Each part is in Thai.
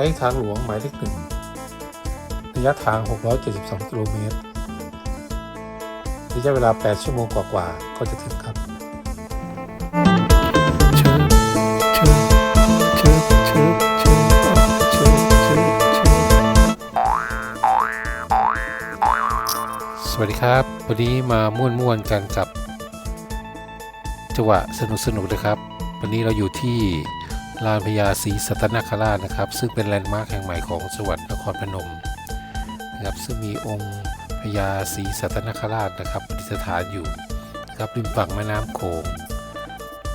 ใช้ทางหลวงหมายเลขหนึ่งระยะทาง 672 กิโลเมตรระยะเวลา 8 ชั่วโมงกว่าๆ ก็จะถึงครับสวัสดีครับ วันนี้มาม่วนๆกันกับจังหวะสนุกๆนะครับ วันนี้เราอยู่ที่ ลานพญาศรีสัตนคราชนะครับ ซึ่งเป็นแลนด์มาร์คแห่งใหม่ของจังหวัดนครพนมนะครับซึ่งมีองค์พญาศรีสัตนคราชนะครับประดิษฐานอยู่นะครับริมฝั่งแม่น้ำโขง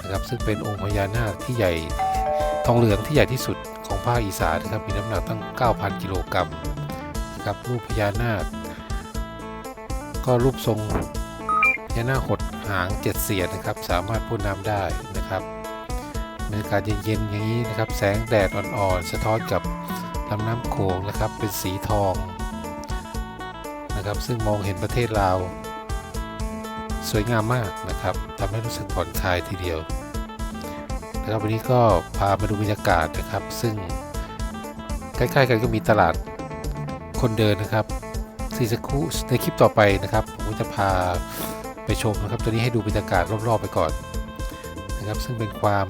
นะครับซึ่งเป็นองค์พญานาคที่ใหญ่ทองเหลืองที่ใหญ่ที่สุดของภาคอีสานนะครับมีน้ำหนักตั้ง 9,000 กิโลกรัมนะครับรูปพญานาค ก็รูปทรงพญานาคหดหางเจ็ดเสียนนะครับ สามารถพ่นน้ำได้นะครับ รรยากาศเย็นๆอย่างนี้นะครับ แสงแดดอ่อนๆสะท้อนกับลำน้ำโขงนะครับ เป็นสีทองนะครับ ซึ่งมองเห็นประเทศลาว สวยงามมากนะครับทำให้รู้สึกผ่อนคลายทีเดียวนะครับวันนี้ก็พามาดูบรรยากาศนะครับ ซึ่งใกล้ๆกันก็มีตลาดคนเดินนะครับซีสกูในคลิปต่อไปนะครับผมจะพาไปชมนะครับ ตัวนี้ให้ดูบรรยากาศรอบๆไปก่อนนะครับ ซึ่งเป็นความ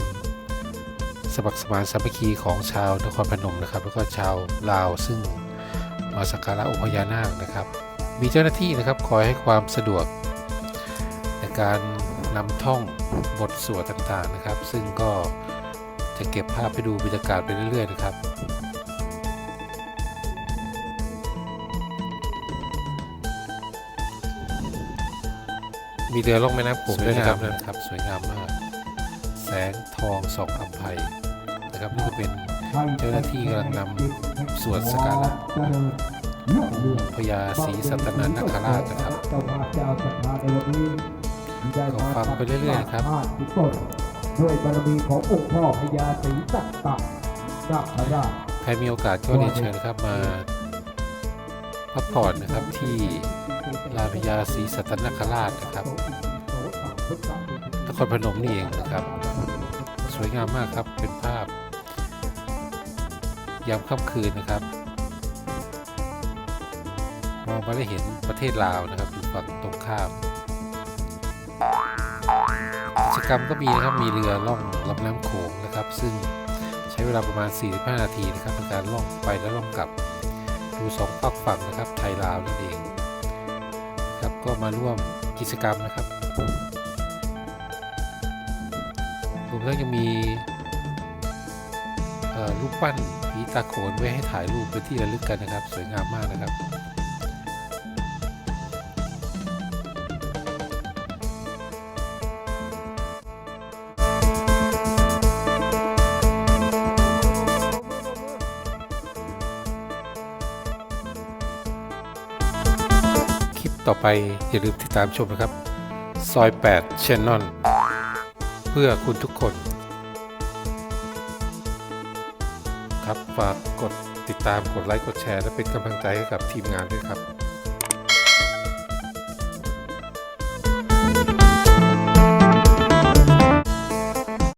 สมัครสมานสามัคคีของชาวนครพนมนะครับ แล้วก็ชาวลาวซึ่งมาสักการะองค์พญานาคนะครับ มีเจ้าหน้าที่นะครับคอยให้ความสะดวก ในการนำท่องบทสวดต่างๆนะครับ ซึ่งก็จะเก็บภาพไปดูบรรยากาศไปเรื่อยๆนะครับมีเรือล่องแม่น้ำโขงด้วยนะครับ สวยงามมาก งทองสองอัมภัยนะครับนี่ก็เป็นเจ้าหน้าที่กำลังนำสวดสการะพญาศรีสัตนนคราชนะครับก็ฟังไปเรื่อยๆนะครับด้วยบารมีขององค์พ่อพญาศรีสัตตนาคราชใครมีโอกาสก็เรียนเชิญครับมาพักผ่อนนะครับที่ลานพญาศรีสัตนคราชนะครับ ครพนมนี่เองนะครับ สวยงามมากครับเป็นภาพ ยามค่ำคืนนะครับ มองมาได้เห็นประเทศลาวนะครับอยู่ฝั่งตรงข้ามกิจกรรมก็มีนะครับมีเรือล่องลำน้ำโขงนะครับ ซึ่งใช้เวลาประมาณ 45 นาทีนะครับในการล่องไปและล่องกลับดูสองฝากฝั่งนะครับไทยลาวนั่นเองครับก็มาร่วมกิจกรรมนะครับ รวมทั้งยังมีรูปปั้นผีตาโขนไว้ให้ถ่ายรูปเป็นที่ระลึกกันนะครับ สวยงามมากนะครับคลิปต่อไปอย่าลืมติดตามชมนะครับ ซอย8 Channel เพื่อคุณทุกคน ครับฝากกดติดตามกดไลค์กดแชร์ และเป็นกำลังใจให้กับทีมงานด้วยครับ